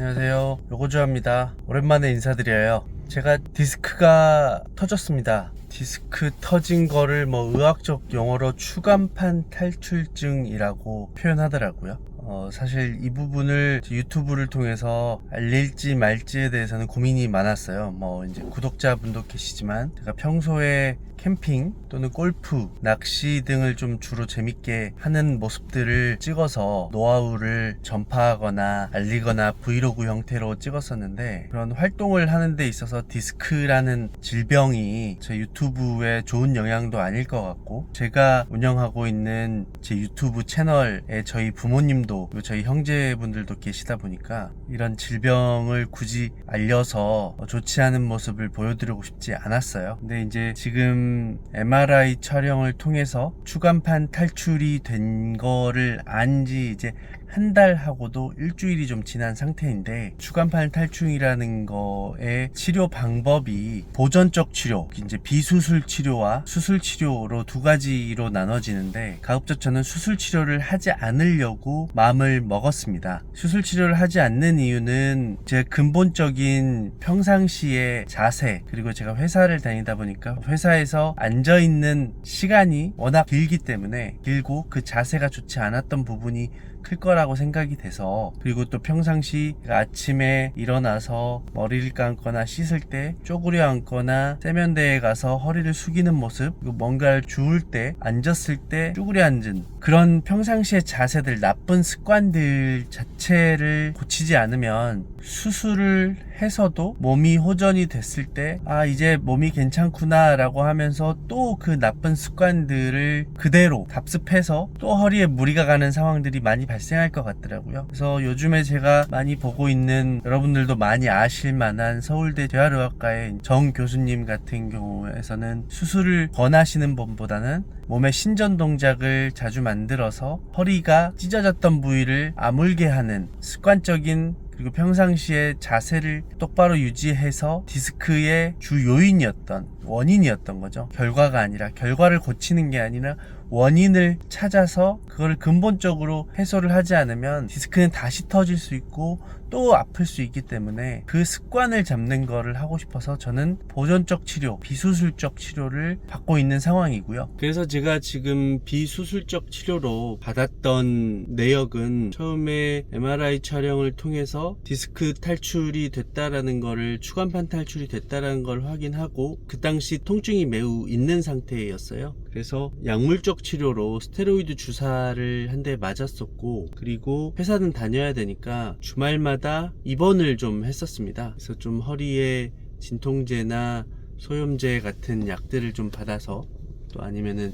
안녕하세요. 요거주합니다. 오랜만에 인사드려요. 제가 디스크가 터졌습니다. 디스크 터진 거를 뭐 의학적 용어로 추간판 탈출증이라고 표현하더라고요. 어, 사실 이 부분을 유튜브를 통해서 알릴지 말지에 대해서는 고민이 많았어요. 뭐 이제 구독자분도 계시지만 제가 평소에 캠핑 또는 골프, 낚시 등을 좀 주로 재밌게 하는 모습들을 찍어서 노하우를 전파하거나 알리거나 브이로그 형태로 찍었었는데 그런 활동을 하는 데 있어서 디스크라는 질병이 제 유튜브에 좋은 영향도 아닐 것 같고 제가 운영하고 있는 제 유튜브 채널에 저희 부모님도 그리고 저희 형제분들도 계시다 보니까 이런 질병을 굳이 알려서 좋지 않은 모습을 보여드리고 싶지 않았어요. 근데 이제 지금 MRI 촬영을 통해서 추간판 탈출이 된 거를 안 지 이제 한 달 하고도 일주일이 좀 지난 상태인데 추간판 탈출이라는 거의 치료 방법이 보전적 치료, 이제 비수술 치료와 수술 치료로 두 가지로 나눠지는데 가급적 저는 수술 치료를 하지 않으려고 마음을 먹었습니다. 수술 치료를 하지 않는 이유는 제 근본적인 평상시의 자세 그리고 제가 회사를 다니다 보니까 회사에서 앉아 있는 시간이 워낙 길기 때문에 길고 그 자세가 좋지 않았던 부분이 클 거라고 생각이 돼서 그리고 또 평상시 아침에 일어나서 머리를 감거나 씻을 때 쪼그려 앉거나 세면대에 가서 허리를 숙이는 모습 그리고 뭔가를 주울 때 앉았을 때 쪼그려 앉은 그런 평상시의 자세들 나쁜 습관들 자체를 고치지 않으면 수술을 해서도 몸이 호전이 됐을 때 아 이제 몸이 괜찮구나 라고 하면서 또 그 나쁜 습관들을 그대로 답습해서 또 허리에 무리가 가는 상황들이 많이 발생할 것 같더라고요. 그래서 요즘에 제가 많이 보고 있는 여러분들도 많이 아실 만한 서울대 재활의학과의 정 교수님 같은 경우에서는 수술을 권하시는 분보다는 몸의 신전 동작을 자주 만들어서 허리가 찢어졌던 부위를 아물게 하는 습관적인 그리고 평상시에 자세를 똑바로 유지해서 디스크의 주 요인이었던 원인이었던 거죠. 결과가 아니라 결과를 고치는 게 아니라 원인을 찾아서 그걸 근본적으로 해소를 하지 않으면 디스크는 다시 터질 수 있고 또 아플 수 있기 때문에 그 습관을 잡는 거를 하고 싶어서 저는 보존적 치료, 비수술적 치료를 받고 있는 상황이고요. 그래서 제가 지금 비수술적 치료로 받았던 내역은 처음에 MRI 촬영을 통해서 디스크 탈출이 됐다라는 거를 추간판 탈출이 됐다라는 걸 확인하고 그당 시 통증이 매우 있는 상태였어요. 그래서 약물적 치료로 스테로이드 주사를 한 대 맞았었고 그리고 회사는 다녀야 되니까 주말마다 입원을 좀 했었습니다. 그래서 좀 허리에 진통제나 소염제 같은 약들을 좀 받아서 또 아니면은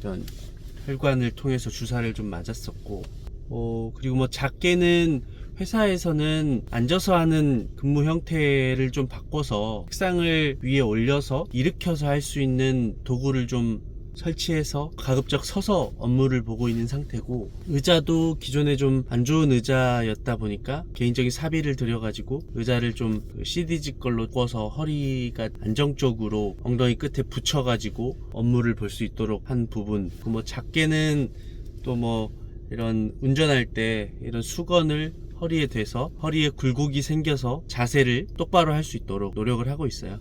이런 혈관을 통해서 주사를 좀 맞았었고 어 그리고 뭐 작게는 회사에서는 앉아서 하는 근무 형태를 좀 바꿔서 책상을 위에 올려서 일으켜서 할 수 있는 도구를 좀 설치해서 가급적 서서 업무를 보고 있는 상태고 의자도 기존에 좀 안 좋은 의자였다 보니까 개인적인 사비를 들여가지고 의자를 좀 CDG 걸로 구워서 허리가 안정적으로 엉덩이 끝에 붙여가지고 업무를 볼 수 있도록 한 부분. 그뭐 작게는 또 뭐 이런 운전할 때 이런 수건을 허리에 대서 허리에 굴곡이 생겨서 자세를 똑바로 할 수 있도록 노력을 하고 있어요.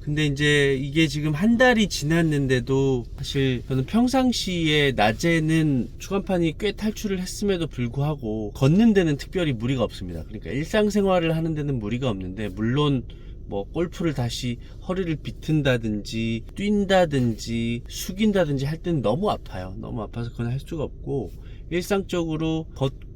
근데 이제 이게 지금 한 달이 지났는데도 사실 저는 평상시에 낮에는 추간판이 꽤 탈출을 했음에도 불구하고 걷는 데는 특별히 무리가 없습니다. 그러니까 일상생활을 하는 데는 무리가 없는데 물론 뭐 골프를 다시 허리를 비튼다든지 뛴다든지 숙인다든지 할 때는 너무 아파요. 너무 아파서 그건 할 수가 없고 일상적으로 걷고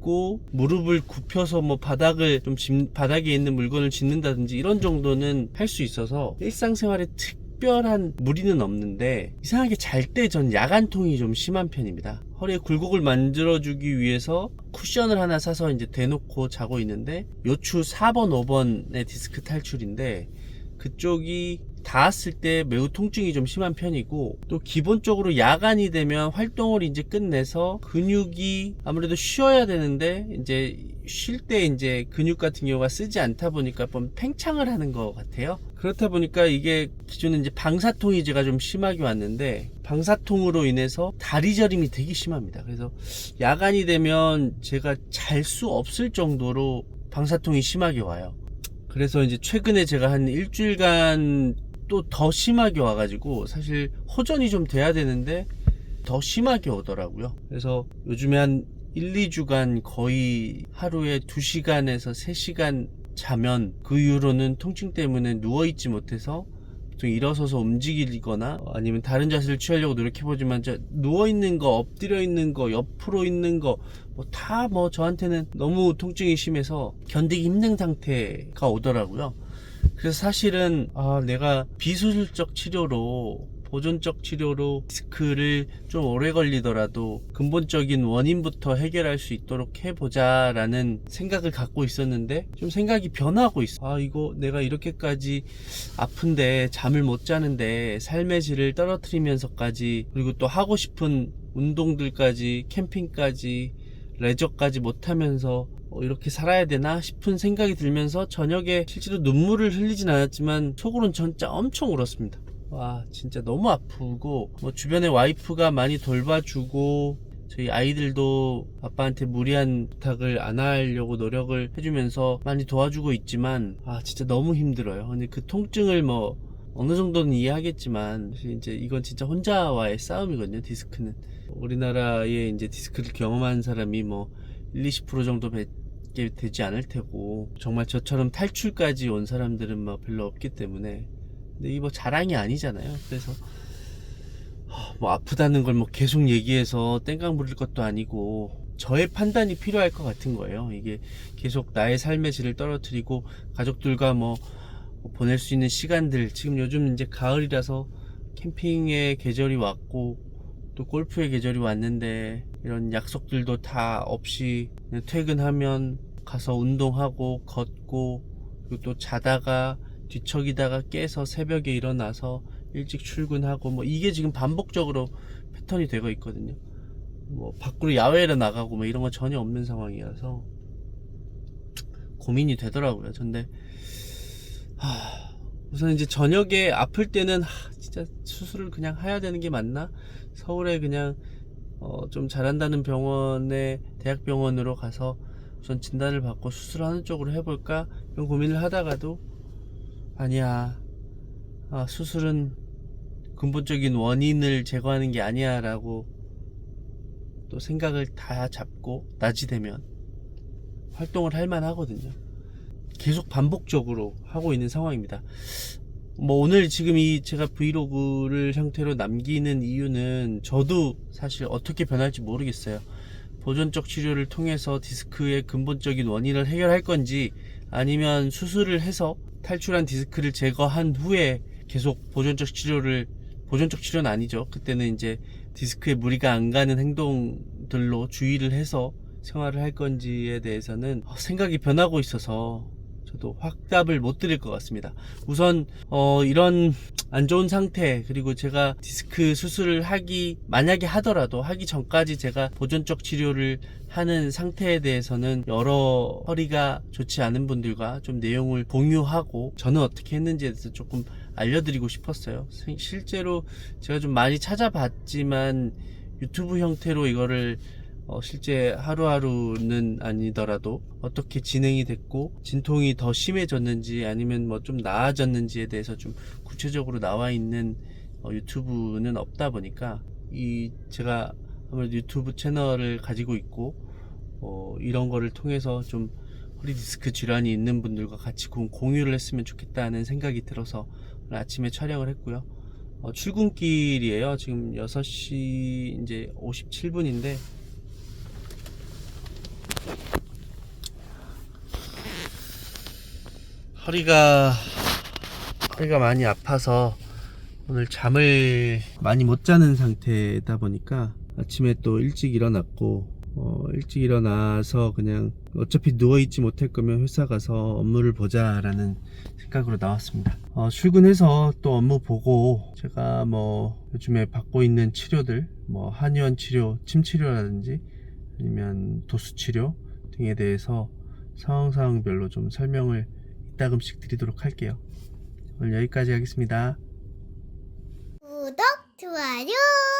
무릎을 굽혀서 뭐 바닥을 좀 짚- 바닥에 있는 물건을 짚는다든지 이런 정도는 할 수 있어서 일상생활에 특별한 무리는 없는데 이상하게 잘 때 전 야간통이 좀 심한 편입니다. 허리에 굴곡을 만들어주기 위해서 쿠션을 하나 사서 이제 대놓고 자고 있는데 요추 4번, 5번의 디스크 탈출인데 그쪽이 닿았을 때 매우 통증이 좀 심한 편이고 또 기본적으로 야간이 되면 활동을 이제 끝내서 근육이 아무래도 쉬어야 되는데 이제 쉴 때 이제 근육 같은 경우가 쓰지 않다 보니까 좀 팽창을 하는 것 같아요. 그렇다 보니까 이게 기존에 이제 방사통이 제가 좀 심하게 왔는데 방사통으로 인해서 다리 저림이 되게 심합니다. 그래서 야간이 되면 제가 잘 수 없을 정도로 방사통이 심하게 와요. 그래서 이제 최근에 제가 한 일주일간 또 더 심하게 와가지고 사실 호전이 좀 돼야 되는데 더 심하게 오더라고요. 그래서 요즘에 한 1, 2주간 거의 하루에 2시간에서 3시간 자면 그 이후로는 통증 때문에 누워있지 못해서 보통 일어서서 움직이거나 아니면 다른 자세를 취하려고 노력해보지만 저 누워있는 거, 엎드려 있는 거, 옆으로 있는 거 뭐다뭐 저한테는 너무 통증이 심해서 견디기 힘든 상태가 오더라고요. 그래서 사실은 아 내가 비수술적 치료로 보존적 치료로 디스크를 좀 오래 걸리더라도 근본적인 원인부터 해결할 수 있도록 해보자 라는 생각을 갖고 있었는데 좀 생각이 변하고 있어. 아 이거 내가 이렇게까지 아픈데 잠을 못 자는데 삶의 질을 떨어뜨리면서까지 그리고 또 하고 싶은 운동들까지 캠핑까지 레저까지 못하면서 어, 이렇게 살아야 되나 싶은 생각이 들면서 저녁에 실제로 눈물을 흘리진 않았지만 속으로는 진짜 엄청 울었습니다. 와 진짜 너무 아프고 뭐 주변에 와이프가 많이 돌봐주고 저희 아이들도 아빠한테 무리한 부탁을 안 하려고 노력을 해주면서 많이 도와주고 있지만 아 진짜 너무 힘들어요. 근데 그 통증을 뭐 어느 정도는 이해하겠지만 이제 이건 진짜 혼자와의 싸움이거든요. 디스크는 우리나라에 이제 디스크를 경험한 사람이 뭐 1, 20% 정도 밖에 되지 않을 테고 정말 저처럼 탈출까지 온 사람들은 뭐 별로 없기 때문에 근데 이뭐 자랑이 아니잖아요. 그래서 하, 뭐 아프다는 걸 뭐 계속 얘기해서 땡깡 부릴 것도 아니고 저의 판단이 필요할 것 같은 거예요. 이게 계속 나의 삶의 질을 떨어뜨리고 가족들과 뭐 보낼 수 있는 시간들 지금 요즘 이제 가을이라서 캠핑의 계절이 왔고 또 골프의 계절이 왔는데 이런 약속들도 다 없이 퇴근하면 가서 운동하고 걷고 그리고 또 자다가 뒤척이다가 깨서 새벽에 일어나서 일찍 출근하고 뭐 이게 지금 반복적으로 패턴이 되고 있거든요. 뭐 밖으로 야외를 나가고 뭐 이런 거 전혀 없는 상황이라서 고민이 되더라고요. 근데 하, 우선 이제 저녁에 아플 때는 하, 진짜 수술을 그냥 해야 되는 게 맞나? 서울에 그냥 어, 좀 잘한다는 병원에 대학병원으로 가서 우선 진단을 받고 수술하는 쪽으로 해볼까 이런 고민을 하다가도 아니야 아, 수술은 근본적인 원인을 제거하는 게 아니야라고 또 생각을 다 잡고 낮이 되면 활동을 할 만하거든요. 계속 반복적으로 하고 있는 상황입니다. 뭐 오늘 지금 이 제가 브이로그를 형태로 남기는 이유는 저도 사실 어떻게 변할지 모르겠어요. 보존적 치료를 통해서 디스크의 근본적인 원인을 해결할 건지 아니면 수술을 해서 탈출한 디스크를 제거한 후에 계속 보존적 치료를 보존적 치료는 아니죠. 그때는 이제 디스크에 무리가 안 가는 행동들로 주의를 해서 생활을 할 건지에 대해서는 생각이 변하고 있어서 저도 확답을 못 드릴 것 같습니다. 우선 어, 이런 안 좋은 상태 그리고 제가 디스크 수술을 하기 만약에 하더라도 하기 전까지 제가 보존적 치료를 하는 상태에 대해서는 여러 허리가 좋지 않은 분들과 좀 내용을 공유하고 저는 어떻게 했는지에 대해서 조금 알려드리고 싶었어요. 시- 실제로 제가 좀 많이 찾아봤지만 유튜브 형태로 이거를 어, 실제 하루하루는 아니더라도 어떻게 진행이 됐고 진통이 더 심해졌는지 아니면 뭐 좀 나아졌는지에 대해서 좀 구체적으로 나와 있는 어, 유튜브는 없다 보니까 이 제가 아무래도 유튜브 채널을 가지고 있고 어, 이런 거를 통해서 좀 허리 디스크 질환이 있는 분들과 같이 공- 공유를 했으면 좋겠다는 생각이 들어서 아침에 촬영을 했고요. 어, 출근길이에요. 지금 6시 이제 57분인데 허리가 허리가 많이 아파서 오늘 잠을 많이 못 자는 상태다 보니까 아침에 또 일찍 일어났고 어, 일찍 일어나서 그냥 어차피 누워있지 못할 거면 회사 가서 업무를 보자 라는 생각으로 나왔습니다. 어, 출근해서 또 업무 보고 제가 뭐 요즘에 받고 있는 치료들 뭐 한의원 치료, 침 치료라든지 아니면 도수 치료 등에 대해서 상황 상황별로 좀 설명을 이따금씩 드리도록 할게요. 오늘 여기까지 하겠습니다. 구독, 좋아요.